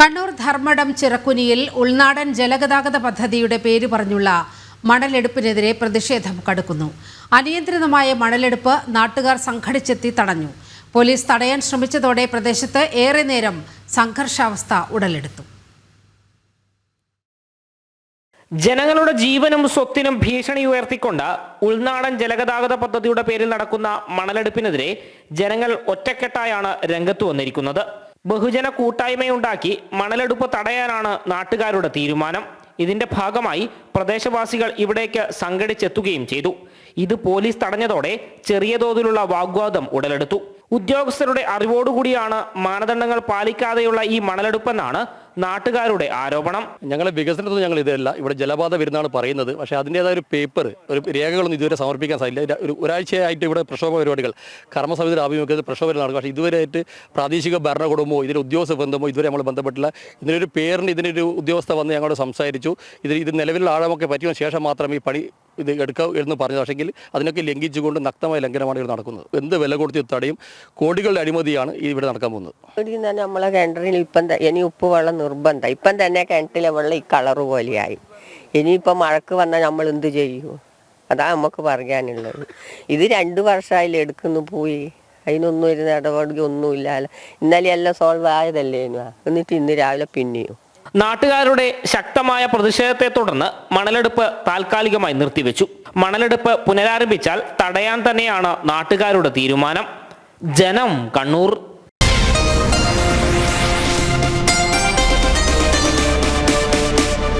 കണ്ണൂർ ധർമ്മടം ചിറക്കുനിയിൽ ഉൾനാടൻ ജലഗതാഗത പദ്ധതിയുടെ പേര് പറഞ്ഞുള്ള മണലെടുപ്പിനെതിരെ പ്രതിഷേധം കടുക്കുന്നു. അനിയന്ത്രിതമായ മണലെടുപ്പ് നാട്ടുകാർ സംഘടിച്ചെത്തി തടഞ്ഞു. പോലീസ് തടയാൻ ശ്രമിച്ചതോടെ പ്രദേശത്ത് ഏറെ നേരം സംഘർഷാവസ്ഥ ഉടലെടുത്തു. ജനങ്ങളുടെ ജീവനും സ്വത്തിനും ഭീഷണി ഉയർത്തിക്കൊണ്ട് ഉൾനാടൻ ജലഗതാഗത പദ്ധതിയുടെ പേരിൽ നടക്കുന്ന മണലെടുപ്പിനെതിരെ ജനങ്ങൾ ഒറ്റക്കെട്ടായാണ് രംഗത്ത് വന്നിരിക്കുന്നത്. ബഹുജന കൂട്ടായ്മയുണ്ടാക്കി മണലെടുപ്പ് തടയാനാണ് നാട്ടുകാരുടെ തീരുമാനം. ഇതിന്റെ ഭാഗമായി പ്രദേശവാസികൾ ഇവിടേക്ക് സംഘടിച്ചെത്തുകയും ചെയ്തു. ഇത് പോലീസ് തടഞ്ഞതോടെ ചെറിയ തോതിലുള്ള വാഗ്വാദം ഉടലെടുത്തു. ഉദ്യോഗസ്ഥരുടെ അറിവോടുകൂടിയാണ് മാനദണ്ഡങ്ങൾ പാലിക്കാതെയുള്ള ഈ മണലെടുപ്പെന്നാണ് നാട്ടുകാരുടെ ആരോപണം. ഞങ്ങളെ വികസനത്തിൽ ഞങ്ങൾ ഇതല്ല ഇവിടെ ജലപാത വരുന്നതാണ് പറയുന്നത്. പക്ഷേ അതിന്റേതായ ഒരു പേപ്പർ ഒരു രേഖകളൊന്നും ഇതുവരെ സമർപ്പിക്കാൻ സാധിക്കില്ല ഒരു ഒരാഴ്ചയായിട്ട് ഇവിടെ പ്രക്ഷോഭ പരിപാടികൾ കർമ്മസമിതിയുടെ ആഭിമുഖ്യത്തിൽ പ്രക്ഷോഭം നടക്കും. പക്ഷേ ഇതുവരെയായിട്ട് പ്രാദേശിക ഭരണകൂടമോ ഇതിന്റെ ഉദ്യോഗസ്ഥ ബന്ധമോ ഇതുവരെ നമ്മൾ ബന്ധപ്പെട്ടില്ല. ഇതിനൊരു പേരിന് ഇതിനൊരു ഉദ്യോഗസ്ഥ വന്ന് ഞങ്ങളോട് സംസാരിച്ചു. ഇത് ഇത് നിലവിലുള്ള ആഴമൊക്കെ പറ്റിയതിനു ശേഷം മാത്രം ഈ പണി ഇത് എടുക്കുക എന്ന് പറഞ്ഞു പക്ഷേങ്കിൽ അതിനൊക്കെ ലംഘിച്ചുകൊണ്ട് നഗ്നമായ ലംഘനമാണ് ഇവിടെ നടക്കുന്നത്. എന്ത് വില കൊടുത്ത് തടയും കോടികളുടെ അഴിമതിയാണ് ഇവിടെ നടക്കാൻ പോകുന്നത്. നമ്മളെ കിണറിൽ ഇപ്പം ഇനി ഉപ്പ് വെള്ളം നിർബന്ധം. ഇപ്പം തന്നെ കിണറ്റിലെ വെള്ളം ഈ കളറ് പോലെയായി. ഇനിയിപ്പം മഴക്ക് വന്നാൽ നമ്മൾ എന്ത് ചെയ്യൂ? അതാ നമുക്ക് പറയാനുള്ളത്. ഇത് രണ്ട് വർഷമായി എടുക്കുന്നു പോയി. അതിനൊന്നും ഒരു നടപടി ഒന്നുമില്ലല്ലോ ഇന്നലെ എല്ലാം സോൾവ് ആയതല്ലേ എന്നിട്ട് ഇന്ന് രാവിലെ പിന്നെയും. നാട്ടുകാരുടെ ശക്തമായ പ്രതിഷേധത്തെ തുടർന്ന് മണലെടുപ്പ് താൽക്കാലികമായി നിർത്തിവെച്ചു. മണലെടുപ്പ് പുനരാരംഭിച്ചാൽ തടയാൻ തന്നെയാണ് നാട്ടുകാരുടെ തീരുമാനം. ജനം കണ്ണൂർ